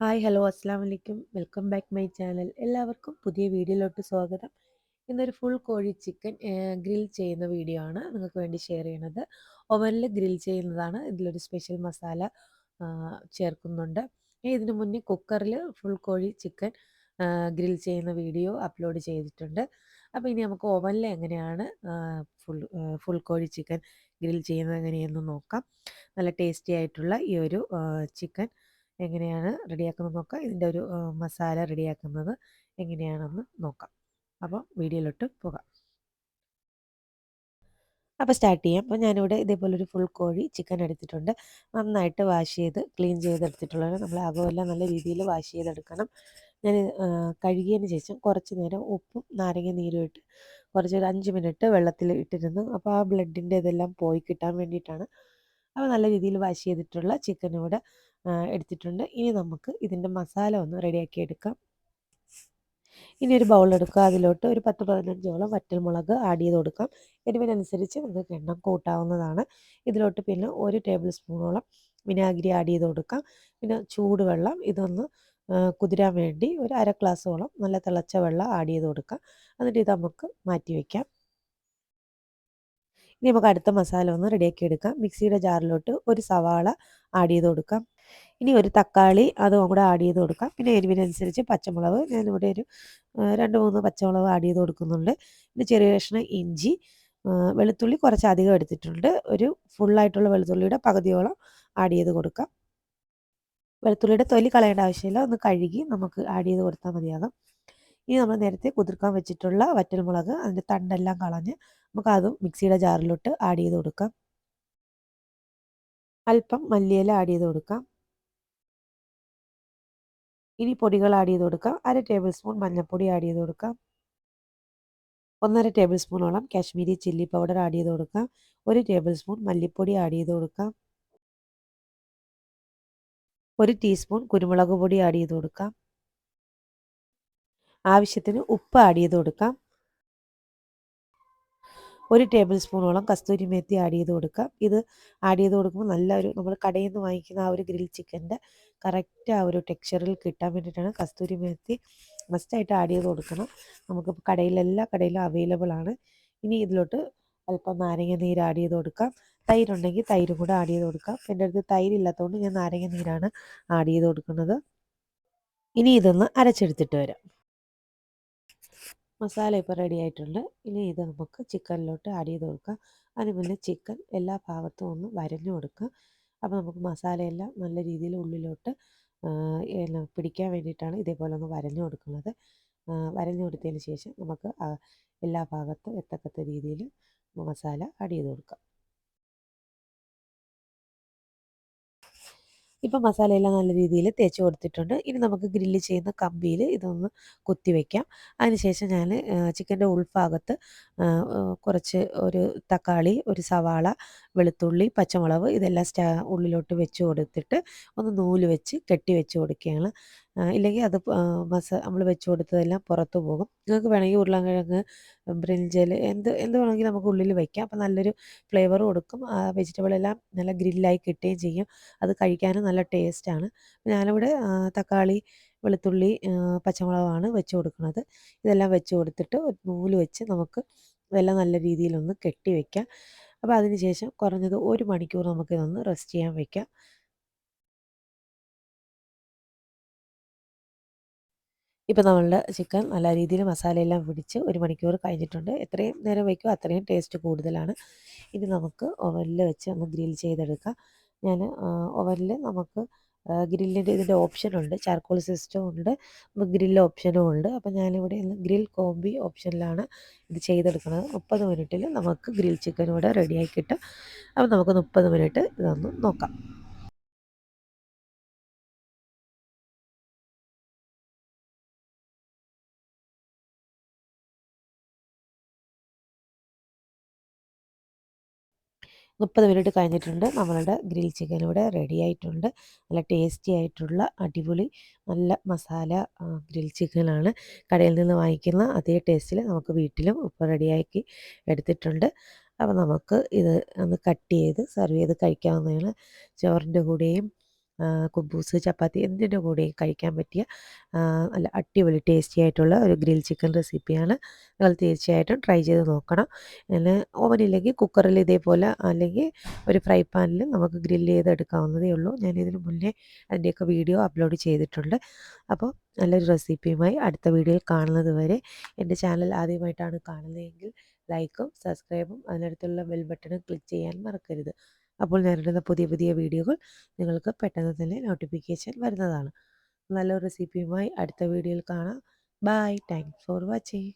Hi hello അസ്സാം വലൈക്കും welcome back my channel. എല്ലാവർക്കും പുതിയ വീഡിയോയിലോട്ട് സ്വാഗതം. ഇന്നൊരു ഫുൾ കോഴി ചിക്കൻ ഗ്രിൽ ചെയ്യുന്ന വീഡിയോ ആണ് നിങ്ങൾക്ക് വേണ്ടി ഷെയർ ചെയ്യുന്നത് ഓവനിൽ ഗ്രിൽ ചെയ്യുന്നതാണ്. ഇതിലൊരു സ്പെഷ്യൽ മസാല ചേർക്കുന്നുണ്ട്. ഇതിനു മുന്നേ കുക്കറിൽ ഫുൾ കോഴി ചിക്കൻ ഗ്രിൽ ചെയ്യുന്ന വീഡിയോ അപ്ലോഡ് ചെയ്തിട്ടുണ്ട്. അപ്പോൾ ഇനി നമുക്ക് ഓവനിൽ എങ്ങനെയാണ് ഫുൾ ഫുൾ കോഴി ചിക്കൻ ഗ്രിൽ ചെയ്യുന്നത് എങ്ങനെയെന്ന് നോക്കാം. നല്ല ടേസ്റ്റി ആയിട്ടുള്ള ഈ ഒരു ചിക്കൻ. എങ്ങനെയാണ് റെഡിയാക്കുന്നത് നോക്കാം. ഇതിന്റെ ഒരു മസാല റെഡിയാക്കുന്നത് എങ്ങനെയാണെന്ന് നോക്കാം. അപ്പോൾ വീഡിയോയിലോട്ട് പോകാം. അപ്പോൾ സ്റ്റാർട്ട് ചെയ്യാം. അപ്പോൾ ഞാനിവിടെ ഇതേപോലെ ഒരു ഫുൾ കോഴി ചിക്കൻ എടുത്തിട്ടുണ്ട്. നന്നായിട്ട് വാഷ് ചെയ്ത് ക്ലീൻ ചെയ്തെടുത്തിട്ടുള്ളത് നമ്മൾ അകമെല്ലാം നല്ല രീതിയിൽ വാഷ് ചെയ്തെടുക്കണം. ഞാൻ കഴുകിയതിന് ശേഷം കുറച്ച് നേരം ഉപ്പും നാരങ്ങ നീരും ഇട്ട് കുറച്ചൊരു അഞ്ച് മിനിറ്റ് വെള്ളത്തിൽ ഇട്ടിരുന്നു. അപ്പോൾ ആ ബ്ലഡിന്റെ ഇതെല്ലാം പോയി കിട്ടാൻ വേണ്ടിയിട്ടാണ് അപ്പോൾ നല്ല രീതിയിൽ വാഷ് ചെയ്തിട്ടുള്ള ചിക്കൻ ഇവിടെ എടുത്തിട്ടുണ്ട്. ഇനി നമുക്ക് ഇതിന്റെ മസാല ഒന്ന് റെഡിയാക്കി എടുക്കാം. ഇനി ഒരു ബൗൾ എടുക്കുക. അതിലോട്ട് ഒരു പത്ത് പതിനഞ്ചോളം വറ്റൽമുളക് ആഡ് ചെയ്ത് കൊടുക്കാം. എരിവിനനുസരിച്ച് നിങ്ങൾക്ക് എണ്ണം കൂട്ടാവുന്നതാണ്. ഇതിലോട്ട് പിന്നെ ഒരു ടേബിൾ സ്പൂണോളം വിനാഗിരി ആഡ് ചെയ്ത് കൊടുക്കാം. പിന്നെ ചൂടുവെള്ളം ഇതൊന്ന് കുതിരാൻ വേണ്ടി ഒരു അര ഗ്ലാസ്സോളം നല്ല തിളച്ച വെള്ളം ആഡ് ചെയ്ത് കൊടുക്കാം. എന്നിട്ട് ഇത് നമുക്ക് മാറ്റി വയ്ക്കാം ഇനി നമുക്ക് അടുത്ത മസാല ഒന്ന് റെഡിയാക്കി എടുക്കാം. മിക്സിയുടെ ജാറിലോട്ട് ഒരു സവാള ആഡ് ചെയ്ത് കൊടുക്കാം. ഇനി ഒരു തക്കാളി അതും കൂടെ ആഡ് ചെയ്ത് കൊടുക്കാം. പിന്നെ എരിവിനനുസരിച്ച് പച്ചമുളക് ഞാനിവിടെ ഒരു രണ്ട് മൂന്ന് പച്ചമുളക് ആഡ് ചെയ്ത് കൊടുക്കുന്നുണ്ട്. പിന്നെ ചെറിയ കഷ്ണം ഇഞ്ചി വെളുത്തുള്ളി കുറച്ച് അധികം എടുത്തിട്ടുണ്ട്. ഒരു ഫുള്ളായിട്ടുള്ള വെളുത്തുള്ളിയുടെ പകുതിയോളം ആഡ് ചെയ്ത് കൊടുക്കാം. വെളുത്തുള്ളിയുടെ തൊലി കളയേണ്ട ആവശ്യമില്ല. ഒന്ന് കഴുകി നമുക്ക് ആഡ് ചെയ്ത് കൊടുത്താൽ മതിയാകും. ഇനി നമ്മൾ നേരത്തെ കുതിർക്കാൻ വെച്ചിട്ടുള്ള വറ്റൽമുളക് അതിന്റെ തണ്ടെല്ലാം കളഞ്ഞ് നമുക്ക് അതും മിക്സിയുടെ ജാറിലോട്ട് ആഡ് ചെയ്ത് കൊടുക്കാം. അല്പം മല്ലിയില ആഡ് ചെയ്ത് കൊടുക്കാം. ഇനി പൊടികൾ ആഡ് ചെയ്ത് കൊടുക്കാം. അര ടേബിൾ സ്പൂൺ മഞ്ഞൾപ്പൊടി ആഡ് ചെയ്ത് കൊടുക്കാം. ഒന്നര ടേബിൾ സ്പൂണോളം കാശ്മീരി ചില്ലി പൗഡർ ആഡ് ചെയ്ത് കൊടുക്കാം. ഒരു ടേബിൾ സ്പൂൺ മല്ലിപ്പൊടി ആഡ് ചെയ്ത് കൊടുക്കാം. ഒരു ടീസ്പൂൺ കുരുമുളക് പൊടി ആഡ് ചെയ്ത് കൊടുക്കാം. ആവശ്യത്തിന് ഉപ്പ് ആഡ് ചെയ്ത് കൊടുക്കാം. ഒരു ടേബിൾ സ്പൂണോളം കസ്തൂരി മേത്തി ആഡ് ചെയ്ത് കൊടുക്കാം. ഇത് ആഡ് ചെയ്ത് കൊടുക്കുമ്പോൾ നല്ല ഒരു നമ്മൾ കടയിൽ നിന്ന് വാങ്ങിക്കുന്ന ആ ഒരു ഗ്രിൽ ചിക്കന്റെ കറക്റ്റ് ആ ഒരു ടെക്സ്ചറിൽ കിട്ടാൻ വേണ്ടിയിട്ടാണ് കസ്തൂരി മേത്തി മസ്റ്റായിട്ട് ആഡ് ചെയ്ത് കൊടുക്കണം. നമുക്ക് കടയിലെല്ലാ കടയിലും അവൈലബിൾ ആണ്. ഇനി ഇതിലോട്ട് അല്പം നാരങ്ങ നീര് ആഡ് ചെയ്ത് കൊടുക്കാം. തൈരുണ്ടെങ്കിൽ തൈര് കൂടെ ആഡ് ചെയ്ത് കൊടുക്കാം. എന്റെ അടുത്ത് തൈരില്ലാത്തതുകൊണ്ട് ഞാൻ നാരങ്ങ നീരാണ് ആഡ് ചെയ്ത് കൊടുക്കുന്നത്. ഇനി ഇതൊന്ന് അരച്ചെടുത്തിട്ട് വരാം. മസാല ഇപ്പോൾ റെഡി ആയിട്ടുണ്ട്. ഇനി ഇത് നമുക്ക് ചിക്കനിലോട്ട് ആഡ് ചെയ്ത് കൊടുക്കാം. അതിന് മുന്നേ ചിക്കൻ എല്ലാ ഭാഗത്തും ഒന്ന് വരഞ്ഞു കൊടുക്കുക അപ്പോൾ നമുക്ക് മസാലയെല്ലാം നല്ല രീതിയിൽ ഉള്ളിലോട്ട് പിടിക്കാൻ വേണ്ടിയിട്ടാണ് ഇതേപോലെ ഒന്ന് വരഞ്ഞു കൊടുക്കുന്നത്. വരഞ്ഞു കൊടുത്തതിന് ശേഷം നമുക്ക് എല്ലാ ഭാഗത്തും എത്തക്കത്ത രീതിയിൽ മസാല ആഡ് ചെയ്ത് കൊടുക്കാം. ഇപ്പം മസാലയെല്ലാം നല്ല രീതിയിൽ തേച്ച് കൊടുത്തിട്ടുണ്ട്. ഇനി നമുക്ക് ഗ്രില്ല് ചെയ്യുന്ന കമ്പിയിൽ ഇതൊന്ന് കുത്തി വയ്ക്കാം അതിനുശേഷം ഞാൻ ചിക്കന്റെ ഉൾഭാഗത്ത് കുറച്ച് ഒരു തക്കാളി ഒരു സവാള വെളുത്തുള്ളി പച്ചമുളക് ഇതെല്ലാം സ്റ്റാ ഉള്ളിലോട്ട് വെച്ച് കൊടുത്തിട്ട് ഒന്ന് നൂൽ വെച്ച് കെട്ടി വെച്ച് കൊടുക്കുകയാണ്. ഇല്ലെങ്കിൽ അത് മസ നമ്മൾ വെച്ച് കൊടുത്തതെല്ലാം പുറത്ത് പോകും. നിങ്ങൾക്ക് വേണമെങ്കിൽ ഉരുളക്കിഴങ്ങ് ബ്രിഞ്ചൽ എന്ത് എന്ത് വേണമെങ്കിലും നമുക്ക് ഉള്ളിൽ വയ്ക്കാം അപ്പോൾ നല്ലൊരു ഫ്ലേവർ കൊടുക്കും. ആ വെജിറ്റബിൾ എല്ലാം നല്ല ഗ്രില്ലായി കിട്ടുകയും ചെയ്യും. അത് കഴിക്കാനും നല്ല ടേസ്റ്റാണ് ഞാനിവിടെ തക്കാളി വെളുത്തുള്ളി പച്ചമുളകാണ് വെച്ച് കൊടുക്കുന്നത്. ഇതെല്ലാം വെച്ച് കൊടുത്തിട്ട് നൂൽ വെച്ച് നമുക്ക് ഇതെല്ലാം നല്ല രീതിയിലൊന്ന് കെട്ടി വയ്ക്കാം അപ്പോൾ അതിന് ശേഷം കുറഞ്ഞത് ഒരു മണിക്കൂർ നമുക്ക് നമുക്കിതൊന്ന് റെസ്റ്റ് ചെയ്യാൻ വയ്ക്കാം ഇപ്പോൾ നമ്മളുടെ ചിക്കൻ നല്ല രീതിയിൽ മസാലയെല്ലാം പിടിച്ച് ഒരു മണിക്കൂർ കഴിഞ്ഞിട്ടുണ്ട്. എത്രയും നേരം വയ്ക്കുമോ അത്രയും ടേസ്റ്റ് കൂടുതലാണ്. ഇനി നമുക്ക് ഓവനിൽ വെച്ച് ഒന്ന് ഗ്രിൽ ചെയ്തെടുക്കാം. ഞാൻ ഓവനിൽ നമുക്ക് ഗ്രില്ലിന്റെ ഇതിന്റെ ഓപ്ഷനുണ്ട് ചാർക്കോൾ സിസ്റ്റം ഉണ്ട്. ഗ്രിൽ ഓപ്ഷനും ഉണ്ട്. അപ്പോൾ ഞാനിവിടെ ഗ്രിൽ കോമ്പി ഓപ്ഷനിലാണ് ഇത് ചെയ്തെടുക്കുന്നത്. മുപ്പത് മിനിറ്റിൽ നമുക്ക് ഗ്രിൽ ചിക്കൻ ഇവിടെ റെഡിയായി കിട്ടും. അപ്പോൾ നമുക്ക് മുപ്പത് മിനിറ്റ് ഇതൊന്ന് നോക്കാം. മുപ്പത് മിനിറ്റ് കഴിഞ്ഞിട്ടുണ്ട്. നമ്മളുടെ ഗ്രിൽ ചിക്കൻ ഇവിടെ റെഡി ആയിട്ടുണ്ട്. നല്ല ടേസ്റ്റി ആയിട്ടുള്ള അടിപൊളി നല്ല മസാല ഗ്രിൽ ചിക്കനാണ് കടയിൽ നിന്ന് വാങ്ങിക്കുന്ന അതേ ടേസ്റ്റിൽ നമുക്ക് വീട്ടിലും ഇപ്പോൾ റെഡിയാക്കി എടുത്തിട്ടുണ്ട്. അപ്പോൾ നമുക്ക് ഇത് ഒന്ന് കട്ട് ചെയ്ത് സെർവ് ചെയ്ത് കഴിക്കാവുന്നതാണ്. ചോറിന്റെ കൂടെയും കുബൂസ് ചപ്പാത്തി എന്തിന്റെ കൂടെയും കഴിക്കാൻ പറ്റിയ നല്ല അടിപൊളി ടേസ്റ്റി ആയിട്ടുള്ള ഒരു ഗ്രിൽ ചിക്കൻ റെസിപ്പിയാണ്. നിങ്ങൾ തീർച്ചയായിട്ടും ട്രൈ ചെയ്ത് നോക്കണം. പിന്നെ ഓവനില്ലെങ്കിൽ കുക്കറിൽ ഇതേപോലെ അല്ലെങ്കിൽ ഒരു ഫ്രൈ പാനിൽ നമുക്ക് ഗ്രില്ല് ചെയ്തെടുക്കാവുന്നതേ ഉള്ളൂ. ഞാൻ ഇതിന് മുന്നേ അതിന്റെയൊക്കെ വീഡിയോ അപ്ലോഡ് ചെയ്തിട്ടുണ്ട്. അപ്പോൾ നല്ലൊരു റെസിപ്പിയുമായി അടുത്ത വീഡിയോയിൽ കാണുന്നത് വരെ എന്റെ ചാനൽ ആദ്യമായിട്ടാണ് കാണുന്നതെങ്കിൽ ലൈക്കും സബ്സ്ക്രൈബും അതിനടുത്തുള്ള ബെൽ ബട്ടണും ക്ലിക്ക് ചെയ്യാൻ മറക്കരുത്. അപ്പോൾ ഞാനിടുന്ന പുതിയ പുതിയ വീഡിയോകൾ നിങ്ങൾക്ക് പെട്ടെന്ന് തന്നെ നോട്ടിഫിക്കേഷൻ വരുന്നതാണ്. നല്ല റെസിപ്പിയുമായി അടുത്ത വീഡിയോയിൽ കാണാം. Bye thanks for watching